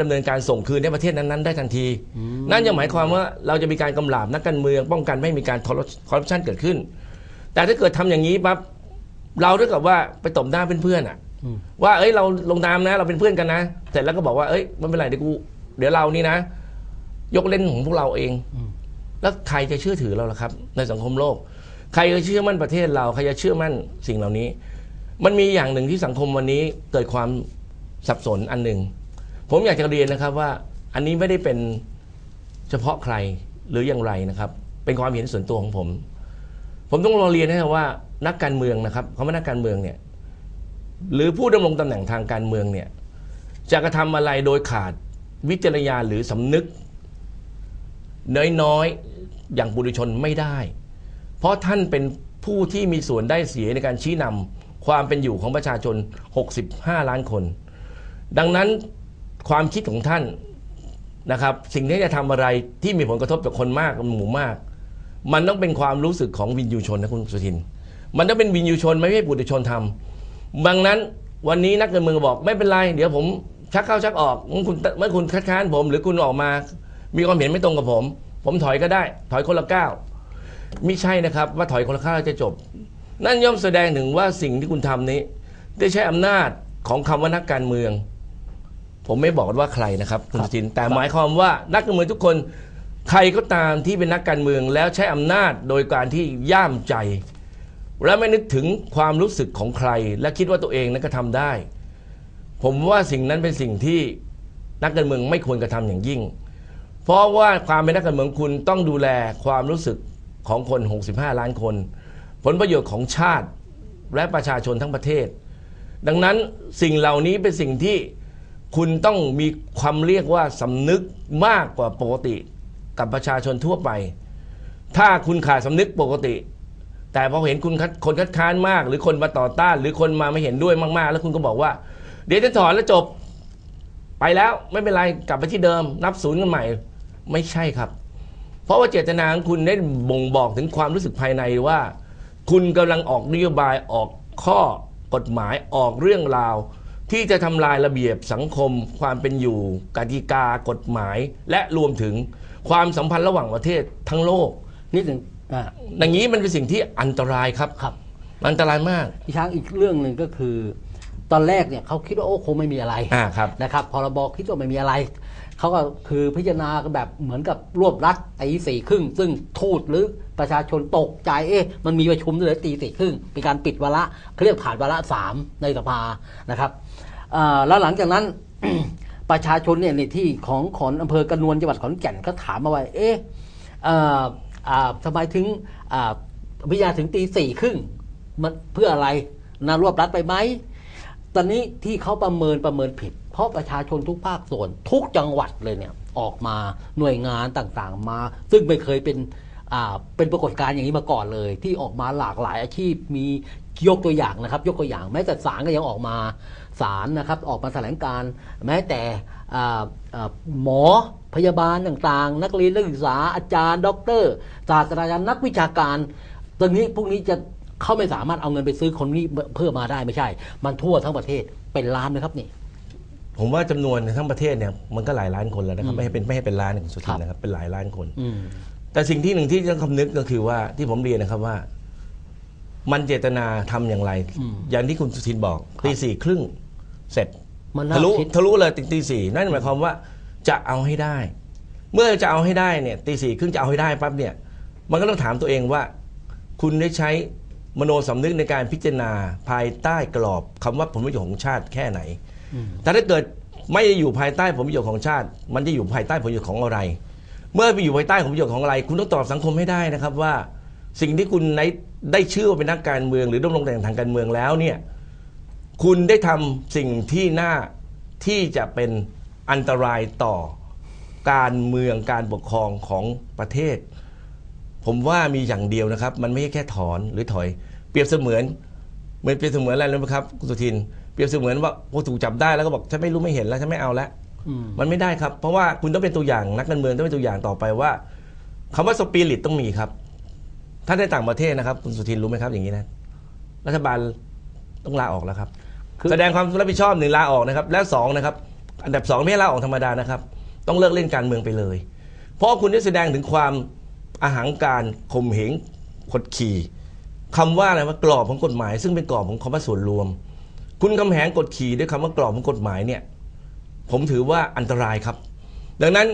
ดำเนินการส่งคืนให้ประเทศนั้นๆได้ทันที นั่นยังหมายความว่าเราจะมีการกำราบนักการเมืองป้องกันไม่ให้มีการคอร์รัปชันเกิดขึ้น แต่ถ้าเกิดทำอย่างนี้ปั๊บเราเท่ากับว่าไปตบหน้าเพื่อนๆอะอืมว่าเอ้ยเราลงนามนะ เราเป็นเพื่อนกันนะเสร็จแล้วก็บอกว่าเอ้ยไม่เป็นไรเดี๋ยวกูเดี๋ยวเรานี่นะ ยกเล่นของพวกเราเอง แล้วใครจะเชื่อถือเราล่ะครับ ในสังคมโลก ใครจะเชื่อมั่นประเทศเราใครจะเชื่อมั่นสิ่งเหล่านี้ มันมีอย่างหนึ่งที่สังคมวันนี้เกิดความสับสนอันหนึ่ง ผมอยากจะเรียนนะครับว่าอันนี้ไม่ได้เป็นเฉพาะใครหรืออย่างไรนะครับ เป็นความเห็นส่วนตัวของผม ผมต้องรอเรียนนะครับว่านักการเมืองนะครับเขาไม่นักการเมืองเนี่ยหรือผู้ดำรงตำแหน่งทางการเมืองเนี่ยจะกระทำอะไรโดยขาดวิจารณญาณหรือสำนึก น้อยๆอย่างบุรุชนไม่ได้ เพราะท่านเป็นผู้ที่มีส่วนได้เสียในการชี้นำความเป็นอยู่ของประชาชน 65 ล้านคน ดังนั้น ความคิดของท่านนะครับ สิ่งที่จะทำอะไรที่มีผลกระทบต่อคนมากหมู่มาก มันต้องเป็นความรู้สึกของวินยูชนนะคุณสุทิน มันต้องเป็นวินยูชนไม่ใช่บุตรชนทำดังนั้นวันนี้นักการเมืองบอกไม่เป็นไร เดี๋ยวผมชักเข้าชักออกเมื่อคุณเมื่อคุณคัดค้านผม หรือคุณออกมา มีความเห็นไม่ตรงกับผม ผมถอยก็ได้ ถอยคนละก้าวไม่ใช่นะครับ ว่าถอยคนละก้าวแล้วจะจบ นั่นย่อมแสดงถึงว่าสิ่งที่คุณทำนี้ ได้ใช้อำนาจของคำว่านักการเมือง ผมไม่บอกว่าใครนะครับคุณครับสุทินแต่หมายความว่านักการเมืองทุกคน ใครก็ตามที่เป็นนักการเมืองแล้วใช้อำนาจโดยการที่ย่ามใจ และไม่นึกถึงความรู้สึกของใคร และคิดว่าตัวเองนั้นก็ทำได้ ผมว่าสิ่งนั้นเป็นสิ่งที่นักการเมืองไม่ควรกระทำอย่างยิ่ง เพราะว่าความเป็นนักการเมืองคุณต้องดูแลความรู้สึกของคน 65 ล้านคน ผลประโยชน์ของชาติและประชาชนทั้งประเทศ ดังนั้นสิ่งเหล่านี้เป็นสิ่งที่ คุณต้องมีความเรียกว่าสำนึกมากกว่าปกติกับประชาชนทั่วไป ถ้าคุณขาดสำนึกปกติ แต่พอเห็นคุณคัดคนคัดค้านมาก หรือคนมาต่อต้าน หรือคนมาไม่เห็นด้วยมากๆ แล้วคุณก็บอกว่า เดี๋ยวจะถอนแล้วจบ ไปแล้วไม่เป็นไรกลับไปที่เดิม นับศูนย์กันใหม่ ไม่ใช่ครับ เพราะว่าเจตนาของคุณได้บ่งบอกถึงความรู้สึกภายในว่า คุณกำลังออกนโยบายออกข้อกฎหมายออกเรื่องราว ที่จะทำลายระเบียบสังคม ความเป็นอยู่ กติกากฎหมาย และรวมถึงความสัมพันธ์ระหว่างประเทศทั้งโลก นิดหนึ่งอ่าอย่างนี้มันเป็นสิ่งที่อันตรายครับ ครับ อันตรายมาก พี่ช้างอีกเรื่องหนึ่งก็คือ ตอนแรกเนี่ยเขาคิดว่าโอ้คงไม่มีอะไรอ่าครับนะครับพรบคิดว่าไม่มีอะไร เขาก็คือพิจารณากันแบบเหมือนกับรวบรัดตีสี่ครึ่ง ซึ่งทูตหรือประชาชนตกใจเอ๊ะมันมีประชุมด้วยเหรอตีสี่ครึ่งเป็นการปิดวาระเขาเรียกผ่านวาระสามในสภานะครับอ่า แล้วหลังจากนั้นประชาชนเนี่ยในที่ของของอำเภอกระนวนจังหวัดขอนแก่นก็ถามมาว่าเอ๊ะทำไมถึงอ่าพิจารณาถึงตีสี่ครึ่งมันเพื่ออะไรนารวบรัดไปไหมตอนนี้ที่เขาประเมินประเมินผิด เพราะประชาชนทุกภาคส่วนทุกจังหวัดเลยเนี่ยออกมาหน่วยงานต่างๆมา ซึ่งไม่เคยเป็นเป็นปรากฏการณ์อย่างนี้มาก่อนเลย ที่ออกมาหลากหลายอาชีพมียกตัวอย่างนะครับ ยกตัวอย่างแม้แต่ศาลก็ยังออกมา ศาลนะครับออกมาแถลงการณ์แม้แต่อ่าอ่าหมอพยาบาลต่างๆ นักเรียนนักศึกษาอาจารย์ ด็อกเตอร์ศาสตราจารย์นักวิชาการตรงนี้พวกนี้จะเขาไม่สามารถเอาเงินไปซื้อคนนี้เพิ่มมาได้ไม่ใช่ มันทั่วทั้งประเทศเป็นล้านนะครับนี่ ผมว่าจำนวนทั้งประเทศเนี่ยมันก็หลายล้านคนแล้วนะครับไม่ให้เป็นไม่ให้เป็นล้านของสุทินนะครับเป็นหลายล้านคนอืมแต่สิ่งที่หนึ่งที่ต้องคำนึกก็คือว่าที่ผมเรียนนะครับว่า มันเจตนาทำอย่างไรอืมอย่างที่คุณสุทินบอกตีสี่ครึ่ง เสร็จมันน่าทะลุคิด ทะลุเลยถึงตีสี่นั่นหมายความว่าจะเอาให้ได้ เมื่อจะเอาให้ได้เนี่ยตีสี่ครึ่งจะเอาให้ได้ปั๊บเนี่ย มันก็ต้องถามตัวเองว่า คุณได้ใช้มโนสำนึกในการพิจารณาภายใต้กรอบคำว่าผลประโยชน์ของชาติแค่ไหนแต่ถ้าเกิดไม่ได้อยู่ภายใต้ผลประโยชน์ของชาติ มันจะอยู่ภายใต้ผลประโยชน์ของอะไร เมื่อไปอยู่ภายใต้ผลประโยชน์ของอะไร คุณต้องตอบสังคมให้ได้นะครับว่า สิ่งที่คุณในได้ชื่อว่าเป็นนักการเมือง หรือดำรงตำแหน่งทางการเมืองแล้วเนี่ย คุณได้ทำสิ่งที่น่าที่จะเป็นอันตรายต่อการเมืองการปกครองของประเทศ ผมว่ามีอย่างเดียวนะครับ มันไม่ใช่แค่ถอนหรือถอย เปรียบเสมือนเหมือนเปรียบเสมือนอะไรรู้ไหมครับคุณสุทิน เปรียบเสมือนว่าพอถูกจับได้แล้วก็บอกฉันไม่รู้ไม่เห็นแล้วฉันไม่เอาแล้วอืมมันไม่ได้ครับ เพราะว่าคุณต้องเป็นตัวอย่างนักการเมืองต้องเป็นตัวอย่างต่อไปว่าคำว่าสปิริตต้องมีครับ ถ้าในต่างประเทศนะครับ คุณสุทินรู้ไหมครับอย่างนี้นะรัฐบาลต้องลาออกแล้วครับคือ แสดงความรับผิดชอบหนึ่งลาออกนะครับ และสองนะครับ อันดับสองไม่ให้ลาออกธรรมดานะครับ ต้องเลิกเล่นการเมืองไปเลย เพราะคุณได้แสดงถึงความอาหังการข่มเหงขดขี่คำว่าอะไรว่ากรอบของกฎหมาย ซึ่งเป็นกรอบของคำว่าส่วนรวม คุณคำแหงกดขี่ด้วยคำว่ากรอบของกฎหมายเนี่ย ผมถือว่าอันตรายครับ ดังนั้น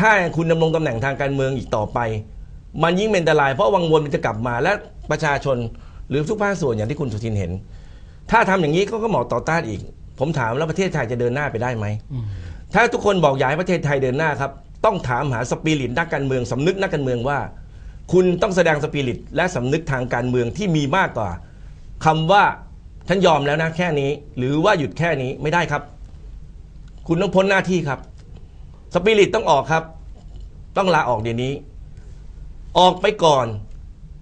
ถ้าคุณดำรงตำแหน่งทางการเมืองอีกต่อไป มันยิ่งเป็นอันตรายเพราะวังวนมันจะกลับมาและประชาชนหรือทุกภาคส่วนอย่างที่คุณสุทินเห็น ถ้าทำอย่างนี้เขาก็หมอต่อต้านอีก ผมถามแล้วประเทศไทยจะเดินหน้าไปได้ไหม ถ้าทุกคนบอกอยากให้ประเทศไทยเดินหน้าครับ ต้องถามหาสปิริตนักการเมืองสำนึกนักการเมืองว่า คุณต้องแสดงสปิริตและสำนึกทางการเมืองที่มีมากกว่าคำว่าฉันยอมแล้วนะแค่นี้ หรือว่าหยุดแค่นี้ไม่ได้ครับ คุณต้องพ้นหน้าที่ครับสปิริตต้องออกครับ ต้องลาออกเดี๋ยวนี้ ออกไปก่อน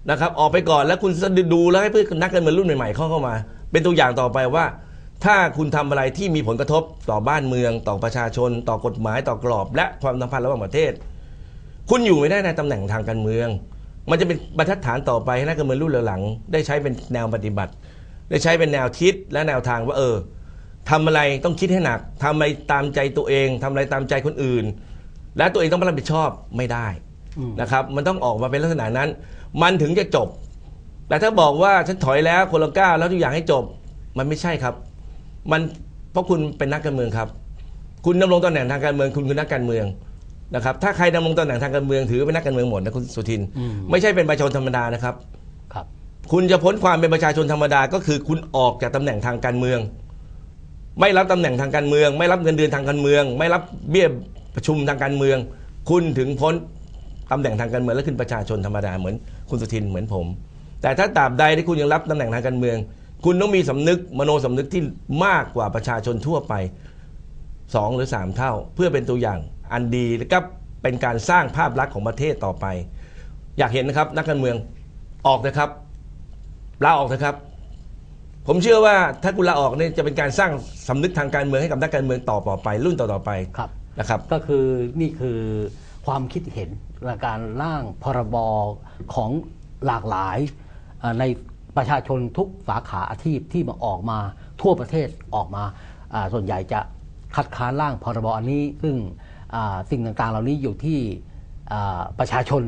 นะครับ ออกไปก่อนแล้วคุณดูแล้วให้เพื่อนนักการเมืองรุ่นใหม่ๆเข้าเข้ามา เป็นตัวอย่างต่อไปว่า ถ้าคุณทำอะไรที่มีผลกระทบต่อบ้านเมือง ต่อประชาชน ต่อกฎหมายต่อกรอบ และความสัมพันธ์ระหว่างประเทศ คุณอยู่ไม่ได้ในตำแหน่งทางการเมือง มันจะเป็นบรรทัดฐานต่อไปให้นักการเมืองรุ่นหลัง ได้ใช้เป็นแนวปฏิบัติ ได้ใช้เป็นแนวคิดและแนวทางว่าเออทำอะไรต้องคิดให้หนักทำอะไรตามใจตัวเองทำอะไรตามใจคนอื่น และตัวเองต้องรับผิดชอบไม่ได้นะครับ มันต้องออกมาเป็นลักษณะนั้น มันถึงจะจบ แต่ถ้าบอกว่าฉันถอยแล้วคนละก้าวแล้วทุกอย่างให้จบ มันไม่ใช่ครับ มันเพราะคุณเป็นนักการเมืองครับ คุณดำรงตำแหน่งทางการเมือง คุณคือนักการเมืองนะครับ ถ้าใครดำรงตำแหน่งทางการเมืองถือเป็นนักการเมืองหมดนะคุณสุทินอืมไม่ใช่เป็นประชาชนธรรมดานะครับ ครับ คุณจะพ้นความเป็นประชาชนธรรมดา ก็คือคุณออกจากตำแหน่งทางการเมือง ไม่รับตำแหน่งทางการเมือง ไม่รับเงินเดือนทางการเมือง ไม่รับเบี้ยประชุมทางการเมือง คุณถึงพ้นตำแหน่งทางการเมืองและขึ้นประชาชนธรรมดาเหมือน คุณสุทินเหมือนผม แต่ถ้าตราบใดที่คุณยังรับตำแหน่งทางการเมือง คุณต้องมีสำนึกมโนสำนึกที่มากกว่าประชาชนทั่วไปสองหรือสามเท่า เพื่อเป็นตัวอย่างอันดีและก็เป็นการสร้างภาพลักษณ์ของประเทศต่อไป อยากเห็นนะครับนักการเมืองออกนะครับลาออกเถอะครับ ผมเชื่อว่าถ้าคุณลาออกเนี่ยจะเป็นการสร้างสำนึกทางการเมืองให้กับนักการเมืองต่อต่อไป รุ่นต่อต่อไปครับนะครับก็คือนี่คือความคิดเห็นและการร่างพรบของหลากหลายเอ่อ ในประชาชนทุกสาขาอาชีพที่มาออกมาทั่วประเทศออกมาส่วนใหญ่จะคัดค้านร่างพรบอันนี้ ซึ่งสิ่งต่างๆ เหล่านี้อยู่ที่ประชาชน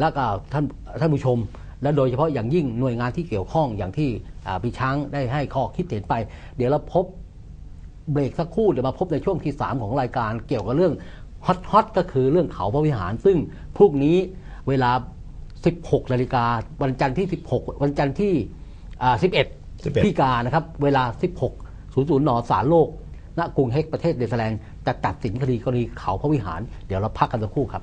และก็ท่านท่านผู้ชม และโดยเฉพาะอย่างยิ่งหน่วยงานที่เกี่ยวข้องอย่างที่พี่ช้างได้ให้ข้อคิดเห็นไป เดี๋ยวเราพบเบรกสักครู่เดี๋ยวมาพบในช่วงที่ 3 ของรายการเกี่ยวกับเรื่องฮอตฮอตก็คือเรื่องเขาพระวิหาร ซึ่งพรุ่งนี้เวลา 16นาฬิกาวันจันทร์ที่ 16 วันจันทร์ที่อ่า11 11 พิกานะครับ เวลา 16 00นศาลโลก ณกรุงเฮกประเทศเนเธอร์แลนด์จะตัดสินคดีกรณีเขาพระวิหาร เดี๋ยวเราพักกันสักครู่ครับ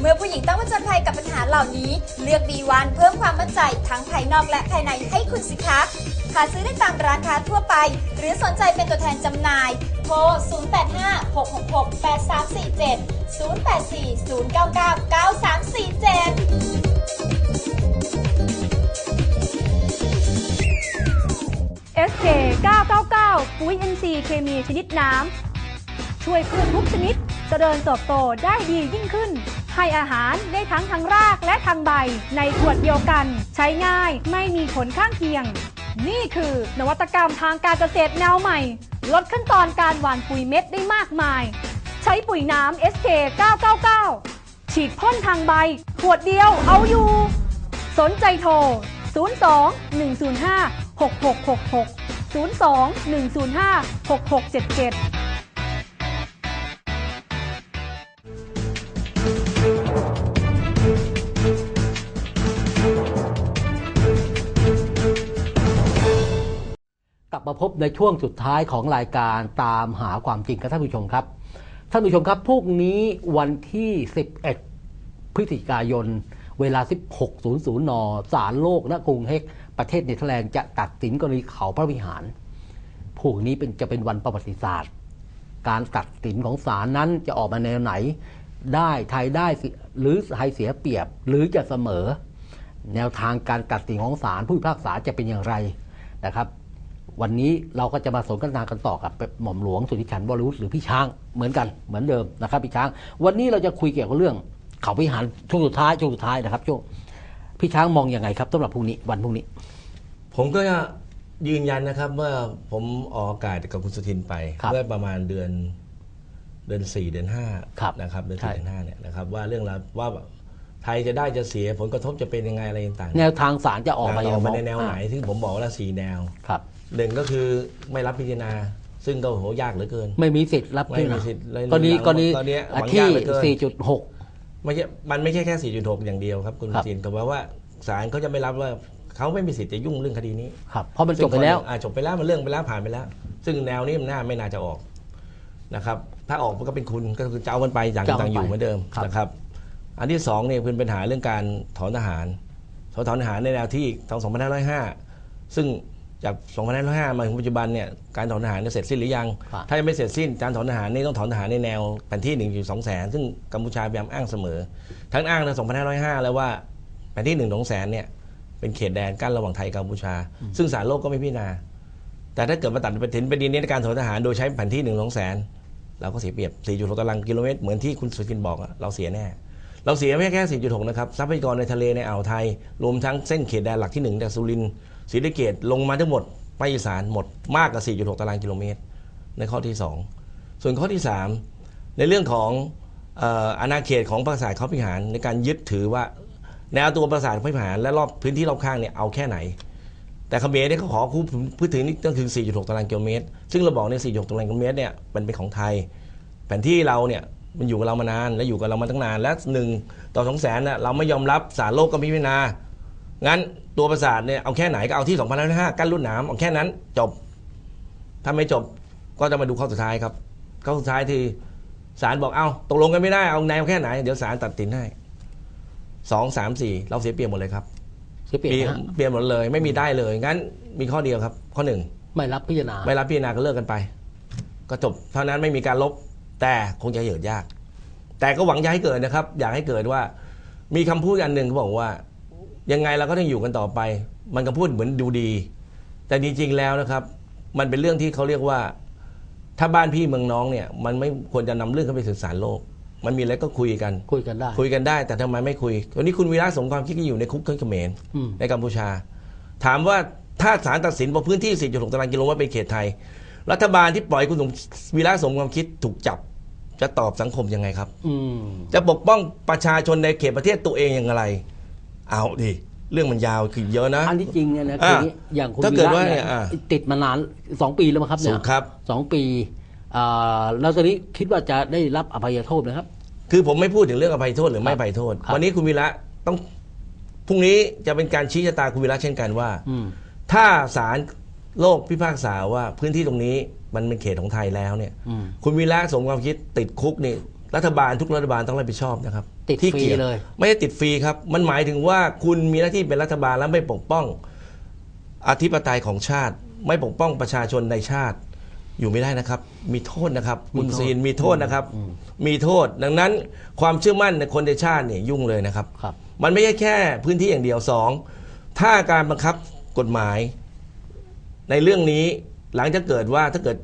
เมื่อผู้หญิงต้องผจญภัยกับปัญหาเหล่านี้ เลือก B1 เพิ่มความมั่นใจทั้งภายนอกและภายในให้คุณสิคะหาซื้อได้ตามร้านค้าทั่วไป หรือสนใจเป็นตัวแทนจำหน่าย โทร 0856668347 0840999347 SK 999 ปุ๋ย NC เคมีชนิดน้ำ ช่วยพืชทุกชนิดเจริญเติบโตได้ดียิ่งขึ้น ให้อาหารได้ทั้งทางรากและทางใบ ในขวดเดียวกัน ใช้ง่ายไม่มีผลข้างเคียง นี่คือนวัตกรรมทางการเกษตรแนวใหม่ ลดขั้นตอนการหว่านปุ๋ยเม็ดได้มากมาย ใช้ปุ๋ยน้ำ SK 999 ฉีดพ่นทางใบ ขวดเดียวเอาอยู่ สนใจโทร 02 105 6666 02 105 6677 ลับมาพบในช่วงสุดท้ายของรายการตามหาความจริงครับท่านผู้ชมครับ ท่านผู้ชมครับพรุ่งนี้วันที่ 11 พฤศจิกายน เวลา 16.00 น ศาลโลกณกรุงเฮกประเทศเนเธอร์แลนด์จะตัดสินกรณีเขาพระวิหารพวกนี้เป็นจะเป็นวันประวัติศาสตร์ การตัดสินของศาลนั้นจะออกมาแนวไหน ได้ไทยได้หรือไทยเสียเปรียบหรือจะเสมอ แนวทางการตัดสินของศาลผู้พิพากษาจะเป็นอย่างไรนะครับ วันนี้เราก็จะมาสนทนากันต่อกับหม่อมหลวงสุทธิฉันวรวุฒิหรือพี่ช้างเหมือนกันเหมือนเดิมนะครับพี่ช้าง วันนี้เราจะคุยเกี่ยวกับเรื่อง เขาพิหารช่วงสุดท้ายช่วงสุดท้ายนะครับช่วงพี่ช้างมองยังไงครับสำหรับพรุ่งนี้วันพรุ่งนี้ ผมก็ยืนยันนะครับเมื่อผมออกอากาศกับคุณสุทินไปครับเมื่อประมาณเดือนเดือนสี่เดือนห้าครับนะครับเดือนใช่สี่เดือนห้าเนี่ยนะครับว่าเรื่องราวว่าไทยจะได้จะเสียผลกระทบจะเป็นยังไงอะไรต่างๆแนวทางศาลจะออกมาอยังอกไงมาในแนวไหนซึ่งผมบอกแล้วสี่แนวครับ หนึ่งก็คือไม่รับพิจารณา ซึ่งก็โหยากเหลือเกิน ไม่มีสิทธิ์รับไม่มีสิทธิ์เลยกรณีกรณีตอนนี้หวังที่ยากเหลือเกิน4.6ไม่ใช่ มันไม่ใช่แค่ 4.6 อย่างเดียวครับ คุณครับ จินก็แปลว่าศาลเขาจะไม่รับว่าเขาไม่มีสิทธิ์จะยุ่งเรื่องคดีนี้ครับเพราะมันจบไปแล้วอ่าจบไปแล้วมันเรื่องไปแล้วผ่านไปแล้ว ซึ่งแนวนี้มันน่าไม่น่าจะออกนะครับ ถ้าออกมันก็เป็นคุณก็คือจะเอากันไปอย่างจะเอากันต่างอยู่ไปเหมือนเดิมครับ นะครับ อันที่สองเนี่ยเป็นปัญหาเรื่องการถอนทหารถอนถอนทหารในแนวที่ทอง2505 ซึ่ง จาก 2505 มาถึงปัจจุบันเนี่ยการถอนทหารเนี่ยเสร็จสิ้นหรือยัง ครับถ้ายังไม่เสร็จสิ้นการถอนทหารนี่ต้องถอนทหารในแนวแผนที่1นึ่งสองแสน ซึ่งกัมพูชาพยายามอ้างเสมอ ทั้งอ้างใน2505 แล้วว่าแผนที่1นึ่งสองแสนเนี่ยเป็นเขตแดนกั้นระหว่างไทยกับกัมพูชา ซึ่งศาลโลกก็ไม่พิจารณา แต่ถ้าเกิดมาตัดประเด็นประเด็นนี้ในการถอนทหารโดยใช้แผนที่1นึ่งสองแสนเราก็เสียเปรียบ 4.6 ตารางกิโลเมตรเหมือนที่คุณสุทินบอกอะเราเสียแน่ เราเสียไม่แค่ 4.6 นะครับ ทรัพยากรในทะเลในอ่าวไทย รวมทั้งเส้นเขตแดนหลักที่1จากสุรินทร์ ศรีสะเกดลงมาทั้งหมดไปอีสานหมดมากกว่า 4.6 ตารางกิโลเมตร ในข้อที่ 2 ส่วนข้อที่ 3 ในเรื่องของอาณาเขตของปราสาทเขาพิหารในการยึดถือว่าแนวตัวปราสาทเขาพิหารและรอบพื้นที่รอบข้างเนี่ยเอาแค่ไหน แต่เขมรเนี่ยเขาขอคู่พื้นที่นี่ต้องคือ 4.6 ตารางกิโลเมตร ซึ่งเราบอกเนี่ย 4.6 ตารางกิโลเมตรเนี่ยมันเป็นของไทย แผนที่เราเนี่ยมันอยู่กับเรามานานและอยู่กับเรามาตั้งนาน และหนึ่งต่อสองแสนน่ะเราไม่ยอมรับสารโลกก็ไม่พิจารณา งั้นตัวประสาทเนี่ยเอาแค่ไหนก็เอาที่2,500กั้นรุ่นหนามเอาแค่นั้นจบ ถ้าไม่จบก็จะมาดูข้อสุดท้ายครับข้อสุดท้ายที่ศาลบอกเอาตกลงกันไม่ได้เอาแนวแค่ไหนเดี๋ยวศาลตัดสินให้สองสามสี่เราเสียเปรียบหมดเลยครับเสียเปรียบเปลี่ยนนะฮะเปลี่ยนหมดเลยไม่มีได้เลยงั้นมีข้อเดียวครับ ข้อหนึ่งไม่รับพิจารณาไม่รับพิจารณาก็เลิกกันไป ก็จบเท่านั้นไม่มีการลบ แต่คงจะเหยิดยาก แต่ก็หวังจะให้เกิดนะครับ อยากให้เกิดว่า มีคำพูดอันหนึ่งเขาบอกว่า ยังไงเราก็ต้องอยู่กันต่อไป มันก็พูดเหมือนดูดี แต่จริงๆแล้วนะครับ มันเป็นเรื่องที่เขาเรียกว่า ถ้าบ้านพี่เมืองน้องเนี่ย มันไม่ควรจะนำเรื่องเข้าไปสื่อสารโลก มันมีอะไรก็คุยกัน คุยกันได้ คุยกันได้ แต่ทำไมไม่คุยวันนี้คุณวีระสมความคิดที่อยู่ในคุกเขมรอืมในกัมพูชา ถามว่าถ้าศาลตัดสินว่าพื้นที่ 4.6 ตารางกิโลเมตรเป็นเขตไทย รัฐบาลที่ปล่อยคุณสมวีระสมความคิดถูกจับจะตอบสังคมยังไงครับอืมจะปกป้องประชาชนในเขตประเทศตัวเองอย่างไร เอาดิเรื่องมันยาวคือเยอะนะ อันที่จริงเนี่ยนะอ่าคืออย่างนี้อย่างคุณถ้าวีเกิดระว่าเนี่ยเนี่ยอ่าติดมานานสองปีแล้วมั้งครับเนี่ถูยกครับสองปีอ่าแล้วตอนนี้คิดว่าจะได้รับอภัยโทษนะครับ คือผมไม่พูดถึงเรื่องอภัยโทษหรือไม่อภัยโทษครับวันนี้คุณวีระต้องพรุ่งนี้จะเป็นการชี้ชะตาคุณวีระเช่นกันว่าอืมถ้าศาลโลกพิพากษาว่าพื้นที่ตรงนี้มันเป็นเขตของไทยแล้วเนี่ยอืมคุณวีระสมความคิดติดคุกนี่ รัฐบาลทุกรัฐบาลต้องรับผิดชอบนะครับติดที่ฟรีกี่วเลย ไม่ได้ติดฟรีครับ มันหมายถึงว่าคุณมีหน้าที่เป็นรัฐบาลแล้วไม่ปกป้องอธิปไตยของชาติ ไม่ปกป้องประชาชนในชาติอยู่ไม่ได้นะครับ มีโทษนะครับคุณมีโทษซีนมีโทษนะครับอืมมีโทษ ดังนั้นความเชื่อมั่นในคนในชาติเนี่ยยุ่งเลยนะครับครับ มันไม่ใช่แค่พื้นที่อย่างเดียวสองถ้าการบังคับกฎหมาย ในเรื่องนี้หลังจากเกิดว่าถ้าเกิด